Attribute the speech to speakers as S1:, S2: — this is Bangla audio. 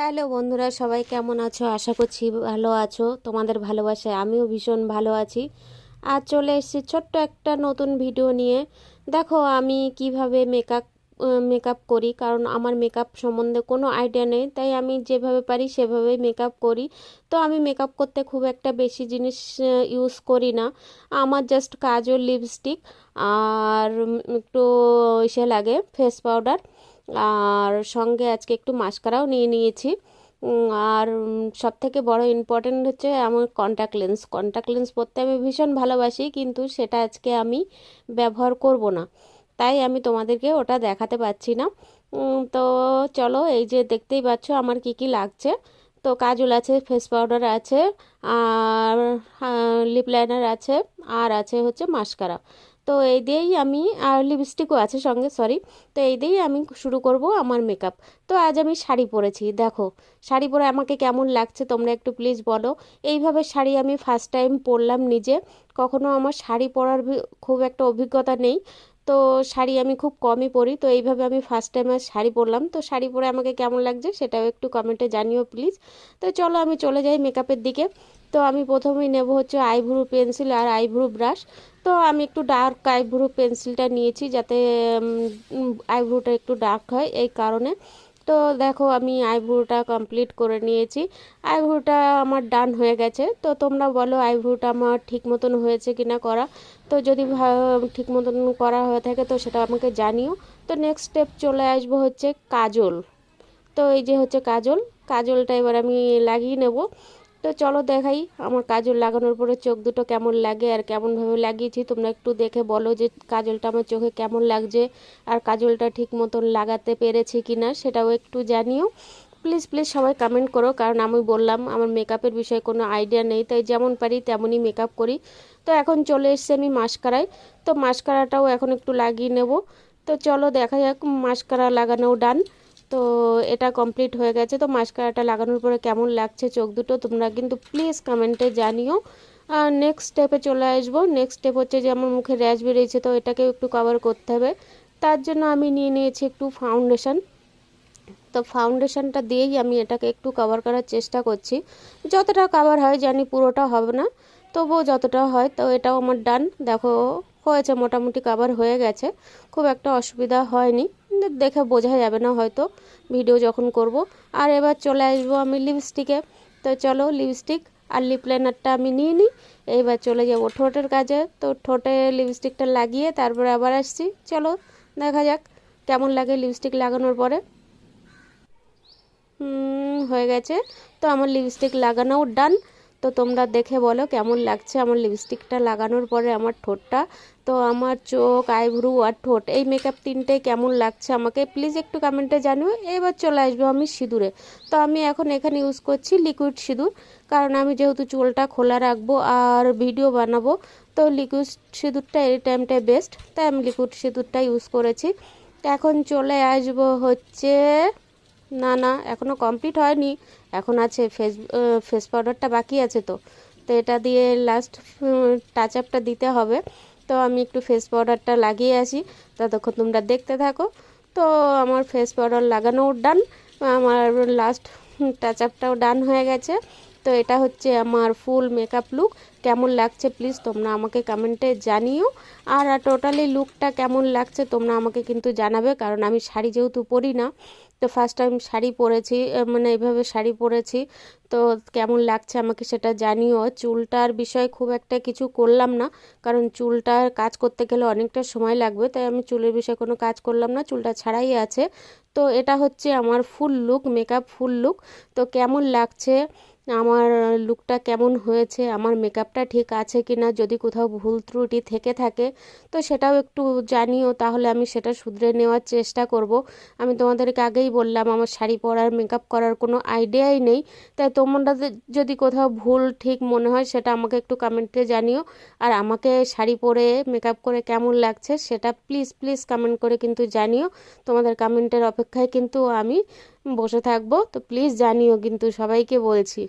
S1: হ্যালো বন্ধুরা, সবাই কেমন আছো? আশা করছি ভালো আছো। তোমাদের ভালোবাসায় আমিও ভীষণ ভালো আছি। আর চলে এসেছি ছোট্ট একটা নতুন ভিডিও নিয়ে। দেখো, আমি কীভাবে মেকআপ মেকআপ করি, কারণ আমার মেকআপ সম্বন্ধে কোনো আইডিয়া নেই। তাই আমি যেভাবে পারি সেভাবেই মেকআপ করি। তো আমি মেকআপ করতে খুব একটা বেশি জিনিস ইউজ করি না। আমার জাস্ট কাজল লিপস্টিক আর একটু ইসে লাগে ফেস পাউডার আর সঙ্গে আজকে একটু মাস্কারাও নিয়ে নিয়েছি। আর সব থেকে বড় ইম্পর্টেন্ট হচ্ছে আমার কন্ট্যাক্ট লেন্স কন্ট্যাক্ট লেন্স পরতে আমি ভীষণ ভালোবাসি, কিন্তু সেটা আজকে আমি ব্যবহার করব না। তাই আমি তোমাদেরকে ওটা দেখাতে পাচ্ছি না। তো চলো, এই যে দেখতেই পাচ্ছ আমার কি কি লাগছে। তো কাজল আছে ফেস পাউডার আছে, আর লিপ লাইনার আছে, আর আছে হচ্ছে মাস্কারা। তো এই দিয়েই আমি, আর লিপস্টিকও আছে সঙ্গে সরি তো এই দিয়েই আমি শুরু করব আমার মেকআপ তো আজ আমি শাড়ি পরেছি, দেখো, শাড়ি পরে আমাকে কেমন লাগছে তোমরা একটু প্লিজ বলো। এইভাবে শাড়ি আমি ফার্স্ট টাইম পরলাম নিজে, কখনো আমার শাড়ি পরার খুব একটা অভিজ্ঞতা নেই। তো শাড়ি আমি খুব কমই পরি, তো এইভাবে আমি ফার্স্ট টাইম শাড়ি পরলাম। তো শাড়ি পরে আমাকে কেমন লাগছে সেটাও একটু কমেন্টে জানিও প্লিজ তো চলো আমি চলে যাই মেকআপের দিকে। তো আমি প্রথমেই নেব হচ্ছে আইভ্রু পেন্সিল আর আইভ্রু ব্রাশ তো আমি একটু ডার্ক আইভ্রু পেন্সিলটা নিয়েছি যাতে আইভ্রুটা একটু ডার্ক হয় এই কারণে। তো দেখো আমি আইভ্রোটা কমপ্লিট করে নিয়েছি। আইভ্রোটা আমার ডান হয়ে গেছে। তো তোমরা বলো আইভ্রোটা আমার ঠিক মতন হয়েছে কি না করা। তো যদি ঠিক মতন করা হয়ে থাকে তো সেটা আমাকে জানিও। তো নেক্সট স্টেপ চলে আসব হচ্ছে কাজল। তো এই যে হচ্ছে কাজল, কাজলটা এবার আমি লাগিয়ে নেব। তো চলো দেখাই আমার কাজল লাগানোর পরে চোখ দুটো কেমন লাগে আর কেমনভাবে লাগিয়েছি, তোমরা একটু দেখে বলো যে কাজলটা আমার চোখে কেমন লাগছে আর কাজলটা ঠিক মতন লাগাতে পেরেছি কি না সেটাও একটু জানিও। প্লিজ প্লিজ সবাই কমেন্ট করো, কারণ আমি বললাম আমার মেকআপের বিষয়ে কোনো আইডিয়া নেই, তাই যেমন পারি তেমনই মেকআপ করি। তো এখন চলে এসছে আমি মাস্কারায়, তো মাস্কারাটাও এখন একটু লাগিয়ে নেব। তো চলো দেখা যাক মাস্কারা লাগানোও ডান তো এটা কমপ্লিট হয়ে গেছে। তো মাস্কারাটা লাগানোর পরে কেমন লাগছে চোখ দুটো তোমরা কিন্তু প্লিজ কমেন্টে জানিও। আর নেক্সট স্টেপে চলে আসব। নেক্সট স্টেপ হচ্ছে যে আমার মুখে র্যাশ বেরিয়েছে, তো এটাকেও একটু কভার করতে হবে। তার জন্য আমি নিয়ে নিয়েছি একটু ফাউন্ডেশন তো ফাউন্ডেশনটা দিয়েই আমি এটাকে একটু কভার করার চেষ্টা করছি। যতটা কভার হয় জানি পুরোটা হবে না, তবুও যতটা হয় তো এটাও আমার ডান দেখো, হয়েছে, মোটামুটি কভার হয়ে গেছে। খুব একটা অসুবিধা হয়নি। দেখে বোঝা যাবে না হয়তো ভিডিও যখন করব। আর এবার চলে আসব আমি লিপস্টিকে তো চলো লিপস্টিক আর লিপ লাইনারটা আমি নিয়ে নিই। এইবার চলে যাব ঠোঁটের কাজে। তো ঠোঁটে লিপস্টিকটা লাগিয়ে তারপরে আবার আসছি। চলো দেখা যাক কেমন লাগে লিপস্টিক লাগানোর পরে। হয়ে গেছে। তো আমার লিপস্টিক লাগানোও ডান তো তোমরা দেখে বলো কেমন লাগছে আমার লিপস্টিকটা লাগানোর পরে আমার ঠোঁটটা। তো আমার চোখ আইব্রু আর ঠোঁট, এই মেকআপ তিনটে কেমন লাগছে আমাকে প্লিজ একটু কমেন্টে জানিও। এবার চলে আসব আমি সিঁদুরে। তো আমি এখন এখানে ইউজ করছি লিকুইড সিঁদুর, কারণ আমি যেহেতু চুলটা খোলা রাখব আর ভিডিও বানাবো, তো লিকুইড সিঁদুরটা এই টাইমটায় বেস্ট তাই আমি লিকুইড সিঁদুরটা ইউজ করেছি। এখন চলে আসব হচ্ছে না না এখনও কমপ্লিট হয়নি। এখন আছে ফেস ফেস পাউডারটা বাকি আছে তো। তো এটা দিয়ে লাস্ট টাচ আপটা দিতে হবে। তো আমি একটু ফেস পাউডারটা লাগিয়ে আসি। ততক্ষণ তোমরা দেখতে থাকো। তো আমার ফেস পাউডার লাগানোও ডান আমার লাস্ট টাচ আপটাও ডান হয়ে গেছে। তো এটা হচ্ছে আমার ফুল মেকআপ লুক কেমন লাগছে প্লিজ তোমরা আমাকে কমেন্টে জানিও। আর টোটালি লুকটা কেমন লাগছে তোমরা আমাকে কিন্তু জানাবে, কারণ আমি শাড়ি যেহেতু পরি না, তো ফার্স্ট টাইম শাড়ি পরেছি মানে এইভাবে শাড়ি পরেছি। তো কেমন লাগছে আমাকে সেটা জানিও। চুলটার বিষয়ে খুব একটা কিছু করলাম না, কারণ চুলটার কাজ করতে গেলে অনেকটা সময় লাগবে, তাই আমি চুলের বিষয়ে কোনো কাজ করলাম না, চুলটা ছাড়াই আছে। তো এটা হচ্ছে আমার full look makeup full look তো কেমন লাগছে? আমার লুকটা কেমন হয়েছে, আমার মেকআপটা ঠিক আছে কি না যদি কোথাও ভুল ত্রুটি থেকে থাকে, তো সেটাও একটু জানিও, তাহলে আমি সেটা শুধরে নেওয়ার চেষ্টা করব। আমি তোমাদেরকে আগেই বললাম, আমার শাড়ি পরার, মেকআপ করার কোনো আইডিয়াই নেই, তাই তোমরা যদি কোথাও ভুল ঠিক মনে হয়, সেটা আমাকে একটু কমেন্টে জানিও। আর আমাকে শাড়ি পরে, মেকআপ করে কেমন লাগছে, সেটা প্লিজ প্লিজ কমেন্ট করে কিন্তু জানিও। তোমাদের কমেন্টের অপেক্ষায় কিন্তু আমি বসে থাকব, তো প্লিজ জানিও কিন্তু সবাইকে বলছি।